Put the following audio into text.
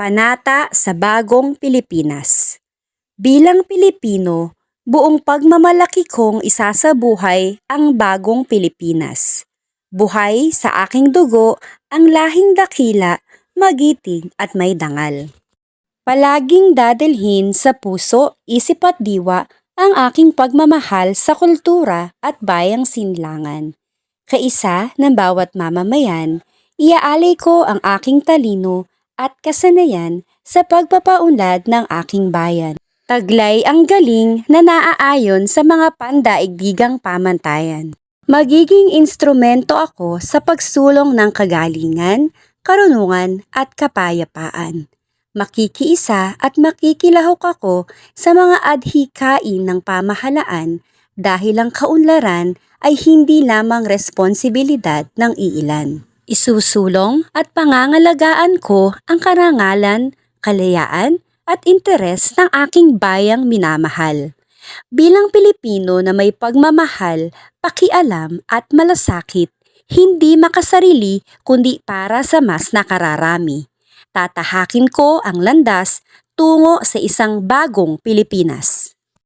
Panata sa Bagong Pilipinas Bilang Pilipino, buong pagmamalaki kong isasabuhay ang bagong Pilipinas. Buhay sa aking dugo ang lahing dakila, magiting at may dangal. Palaging dadalhin sa puso, isip at diwa ang aking pagmamahal sa kultura at bayang sinlangan. Kaisa ng bawat mamamayan, iaalay ko ang aking talino at kasanayan sa pagpapaunlad ng aking bayan. Taglay ang galing na naaayon sa mga pandaigdigang pamantayan. Magiging instrumento ako sa pagsulong ng kagalingan, karunungan at kapayapaan. Makikiisa at makikilahok ako sa mga adhikain ng pamahalaan dahil ang kaunlaran ay hindi lamang responsibilidad ng iilan. Isusulong at pangangalagaan ko ang karangalan, kalayaan at interes ng aking bayang minamahal. Bilang Pilipino na may pagmamahal, pakialam at malasakit, hindi makasarili kundi para sa mas nakararami. Tatahakin ko ang landas tungo sa isang bagong Pilipinas.